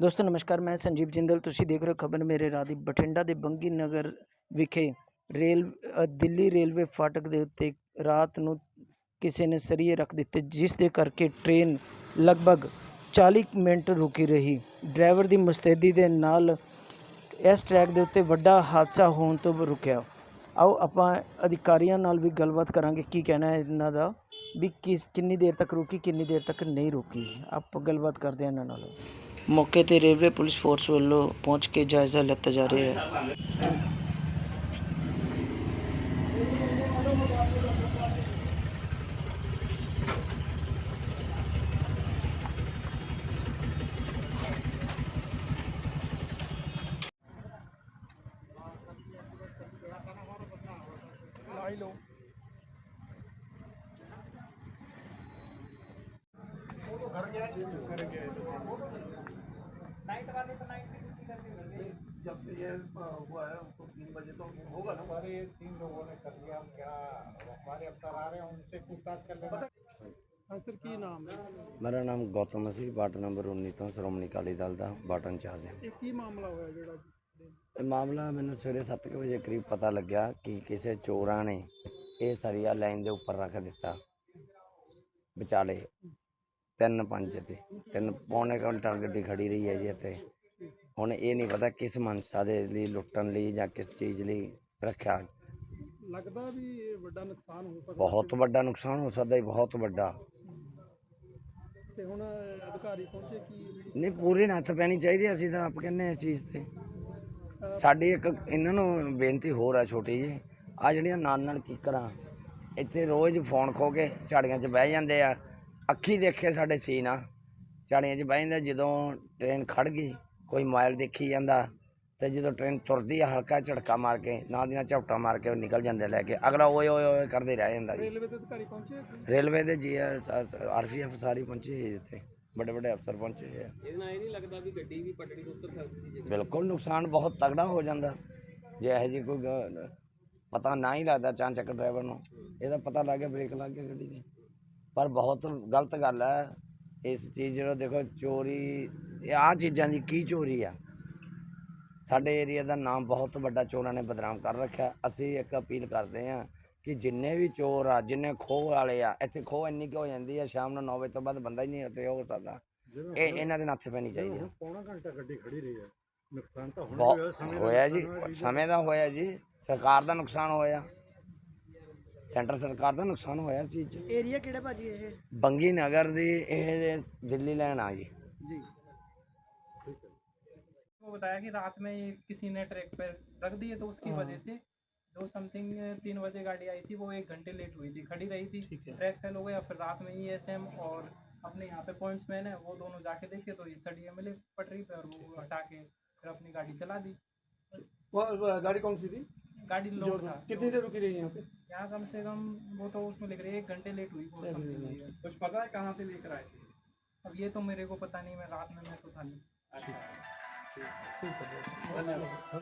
ਦੋਸਤੋ, ਨਮਸਕਾਰ, ਮੈਂ ਸੰਜੀਵ ਜਿੰਦਲ। ਤੁਸੀਂ ਦੇਖ ਰਹੇ ਹੋ ਖਬਰ ਮੇਰੇ ਰਾਹ ਦੀ ਬਠਿੰਡਾ ਦੇ ਬੰਗੀ ਨਗਰ ਵਿਖੇ ਰੇਲ ਦਿੱਲੀ ਰੇਲਵੇ ਫਾਟਕ ਦੇ ਉੱਤੇ ਰਾਤ ਨੂੰ ਕਿਸੇ ਨੇ ਸਰੀਏ ਰੱਖ ਦਿੱਤੇ, ਜਿਸ ਦੇ ਕਰਕੇ ਟ੍ਰੇਨ ਲਗਭਗ 40 ਮਿੰਟ ਰੁਕੀ ਰਹੀ। ਡਰਾਈਵਰ ਦੀ ਮੁਸਤੈਦੀ ਦੇ ਨਾਲ ਇਸ ਟਰੈਕ ਦੇ ਉੱਤੇ ਵੱਡਾ ਹਾਦਸਾ ਹੋਣ ਤੋਂ ਰੁਕਿਆ। ਆਓ, ਆਪਾਂ ਅਧਿਕਾਰੀਆਂ ਨਾਲ ਵੀ ਗੱਲਬਾਤ ਕਰਾਂਗੇ, ਕੀ ਕਹਿਣਾ ਹੈ ਇਹਨਾਂ ਦਾ, ਵੀ ਕਿਸ, ਕਿੰਨੀ ਦੇਰ ਤੱਕ ਰੁਕੀ, ਕਿੰਨੀ ਦੇਰ ਤੱਕ ਨਹੀਂ ਰੁਕੀ। ਆਪਾਂ ਗੱਲਬਾਤ ਕਰਦੇ ਹਾਂ ਇਹਨਾਂ ਨਾਲ। ਮੌਕੇ ਤੇ ਰੇਲਵੇ ਪੁਲਿਸ ਫੋਰਸ ਵੱਲੋਂ ਪਹੁੰਚ ਕੇ ਜਾਇਜ਼ਾ ਲਿੱਤਾ ਜਾ ਰਿਹਾ ਹੈ जब से ये अ, हुआ है तो तीन बजे तो होगा ना सारे तीन लोगों ने कर लिया हम क्या हमारे अफसर आ रहे हैं उनसे पूछताछ कर लेना हाँ सर की नाम है ਮੇਰਾ ਨਾਮ ਗੌਤਮ ਮਸੀਹ ਵਾਰਡ ਨੰਬਰ 19 ਤੋਂ ਸ਼੍ਰੋਮਣੀ ਅਕਾਲੀ ਦਲ ਦਾ ਬਾਟਨ ਚਾਰਜ ਹੈ ਇਹ ਕੀ ਮਾਮਲਾ ਹੋਇਆ ਜਿਹੜਾ ਇਹ ਮਾਮਲਾ ਮੈਨੂੰ ਸਵੇਰੇ 7 ਵਜੇ ਕਰੀਬ ਪਤਾ ਲੱਗਿਆ ਕਿ ਕਿਸੇ ਚੋਰਾਂ ਨੇ ਇਹ ਸਰੀਆ ਲਾਈਨ ਦੇ ਉੱਪਰ ਰੱਖ ਦਿੱਤਾ ਵਿਚਾਲੇ ਤਿੰਨ ਪੰਜ ਤੇ ਤਿੰਨ ਪੌਣੇ ਘੰਟਾ ਗੱਡੀ ਖੜੀ ਰਹੀ ਹੈ ਜੀ ਇੱਥੇ ਹੁਣ ਇਹ ਨਹੀਂ ਪਤਾ ਕਿਸ ਮਨਸ਼ਾ ਦੇ ਲਈ ਲੁੱਟਣ ਲਈ ਜਾਂ ਕਿਸ ਚੀਜ਼ ਲਈ ਰੱਖਿਆ। ਲੱਗਦਾ ਵੀ ਇਹ ਵੱਡਾ ਨੁਕਸਾਨ ਹੋ ਸਕਦਾ ਬਹੁਤ ਵੱਡਾ ਨੁਕਸਾਨ ਹੋ ਸਕਦਾ ਹੈ ਬਹੁਤ ਵੱਡਾ। ਤੇ ਹੁਣ ਅਧਿਕਾਰੀ ਪਹੁੰਚੇ ਕੀ? ਨਹੀਂ ਪੂਰੀ ਨੱਥ ਪੈਣੀ ਚਾਹੀਦੀ ਅਸੀਂ ਤਾਂ ਆਪ ਕਹਿੰਦੇ ਹਾਂ ਇਸ ਚੀਜ਼ ਤੇ। ਸਾਡੀ ਇੱਕ ਇਹਨਾਂ ਨੂੰ ਬੇਨਤੀ ਹੋਰ ਆ ਛੋਟੀ ਜੀ ਆ ਜਿਹੜੀਆਂ ਨਾਲ ਨਾਲ ਕੀਕਰਾਂ ਇੱਥੇ ਰੋਜ਼ ਫੋਨ ਖੋ ਕੇ ਝਾੜੀਆਂ 'ਚ ਬਹਿ ਜਾਂਦੇ ਆ ਅੱਖੀ ਦੇਖੇ ਸਾਡੇ ਸੀਨ ਆ। ਝਾੜੀਆਂ 'ਚ ਬਹਿ ਜਾਂਦੇ ਜਦੋਂ ਟ੍ਰੇਨ ਖੜ ਗਈ ਕੋਈ ਮੋਬਾਈਲ ਦੇਖੀ ਜਾਂਦਾ ਤੇ ਜਦੋਂ ਟ੍ਰੇਨ ਤੁਰਦੀ ਆ ਹਲਕਾ ਝਟਕਾ ਮਾਰ ਕੇ ਨਾਲ ਦੀਆਂ ਝਪਟਾ ਮਾਰ ਕੇ ਉਹ ਨਿਕਲ ਜਾਂਦੇ ਲੈ ਕੇ। ਅਗਲਾ ਓਏ ਓਏ ਓਏ ਕਰਦੇ ਰਹਿ ਜਾਂਦਾ ਜੀ। ਰੇਲਵੇ ਦੇ ਅਧਿਕਾਰੀ ਪਹੁੰਚੇ ਇੱਥੇ? ਰੇਲਵੇ ਦੇ ਜੀ ਆਰਪੀਐਫ ਸਾਰੀ ਪਹੁੰਚੀ ਹੈ ਇੱਥੇ। ਵੱਡੇ ਵੱਡੇ ਅਫਸਰ ਪਹੁੰਚੇ ਹੈ ਇਹਦੇ ਨਾਲ ਇਹ ਨਹੀਂ ਲੱਗਦਾ ਵੀ ਗੱਡੀ ਵੀ ਪਟੜੀ ਤੋਂ ਉੱਤਰ ਸਕਦੀ ਜੇ। ਬਿਲਕੁਲ ਨੁਕਸਾਨ ਬਹੁਤ ਤਗੜਾ ਹੋ ਜਾਂਦਾ। ਜੇ ਇਹੋ ਜਿਹੀ ਕੋਈ ਪਤਾ ਨਾ ਹੀ ਲੱਗਦਾ ਚਾਂਚਕ ਡਰਾਈਵਰ ਨੂੰ। ਇਹਦਾ ਪਤਾ ਲੱਗ ਗਿਆ ਬ੍ਰੇਕ ਲੱਗ ਗਿਆ ਗੱਡੀ ਦੇ। ਪਰ ਬਹੁਤ ਗਲਤ ਗੱਲ ਹੈ। ਇਸ ਚੀਜ਼ ਨੂੰ ਦੇਖੋ ਚੋਰੀ ਆ ਚੀਜ਼ਾਂ ਦੀ ਕੀ ਚੋਰੀ ਆ? ਸਾਡੇ ਏਰੀਆ ਦਾ ਨਾਮ ਬਹੁਤ ਵੱਡਾ ਚੋਰਾਂ ਨੇ ਬਦਨਾਮ ਕਰ ਰੱਖਿਆ। ਅਸੀਂ ਇੱਕ ਅਪੀਲ ਕਰਦੇ ਹਾਂ ਕਿ ਜਿੰਨੇ ਵੀ ਚੋਰ ਆ ਜਿੰਨੇ ਖੋਹ ਵਾਲੇ ਆ ਇੱਥੇ ਖੋਹ ਇੰਨੀ ਕਿ ਹੋ ਜਾਂਦੀ ਆ ਸ਼ਾਮ ਨੂੰ 9 ਵਜੇ ਤੋਂ ਬਾਅਦ ਬੰਦਾ ਹੀ ਨਹੀਂ ਉੱਥੇ ਹੋ ਸਕਦਾ। ਇਹ ਇਹਨਾਂ ਦੇ ਨੱਥੇ ਪੈਣੀ ਚਾਹੀਦੀ ਆ। ਪੌਣਾ ਘੰਟਾ ਗੱਡੀ ਖੜੀ ਰਹੀ ਆ ਨੁਕਸਾਨ ਤਾਂ ਹੋਣਾ ਹੋਇਆ ਜੀ ਸਮੇਂ ਦਾ ਹੋਇਆ ਜੀ ਸਰਕਾਰ ਦਾ ਨੁਕਸਾਨ ਹੋਇਆ। ਸੈਂਟਰ ਸਰਕਾਰ ਦਾ ਨੁਕਸਾਨ ਹੋਇਆ ਇਸ ਚੀਜ਼ 'ਚ ਏਰੀਆ ਕਿਹੜਾ ਭਾਜੀ ਇਹ ਬੰਗੀ ਨਗਰ ਦੀ ਇਹ ਦਿੱਲੀ ਲੈਣ ਆ ਜੀ ਜੀ वो बताया कि रात में ये किसी ने ट्रैक पर रख दिए तो उसकी वजह से जो समथिंग तीन बजे गाड़ी आई थी वो एक घंटे लेट हुई थी खड़ी रही थी ट्रैक फेल हो गया फिर रात में ई एस एम और अपने यहाँ पे पॉइंट्स मैन है वो दोनों जाके देखे तो ये सड़िया मिले पटरी पे और वो हटा के फिर अपनी गाड़ी चला दी वो वो गाड़ी कौन सी थी गाड़ी लोड था कितनी देर रुकी रही यहाँ पे यहाँ कम से कम वो तो उसमें लिख रही है एक घंटे लेट हुई वो कुछ पता है कहाँ से लेकर आए थे? अब ये तो मेरे को पता नहीं मैं रात में मैं तो था नहीं। धन्यवाद।